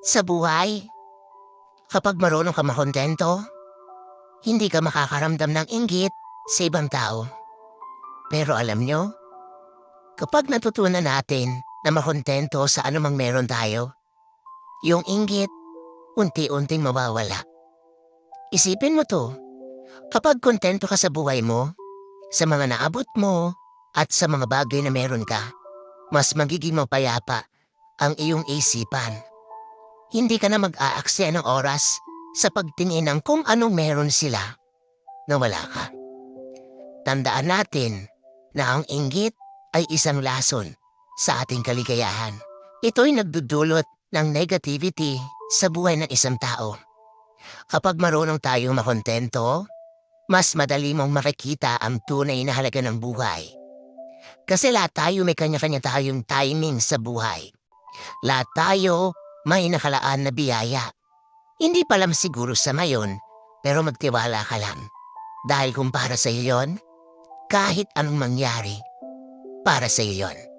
Sa buhay, kapag marunong ka makontento, hindi ka makakaramdam ng inggit sa ibang tao. Pero alam nyo, kapag natutunan natin na makontento sa anumang meron tayo, yung inggit, unti-unting mawawala. Isipin mo to, kapag kontento ka sa buhay mo, sa mga naabot mo, at sa mga bagay na meron ka, mas magiging mapayapa ang iyong isipan. Hindi ka na mag-aaksaya ng oras sa pagtingin ng kung anong meron sila na wala ka. Tandaan natin na ang inggit ay isang lason sa ating kaligayahan. Ito'y nagdudulot ng negativity sa buhay ng isang tao. Kapag marunong tayong makontento, mas madali mong makikita ang tunay na halaga ng buhay. Kasi lahat tayo may kanya-kanya tayong timing sa buhay. Lahat tayo may nakalaan na biyaya. Hindi pa lang siguro sa mayon, pero magtiwala ka lang. Dahil kung para sa iyo yon, kahit anong mangyari, para sa iyo yon.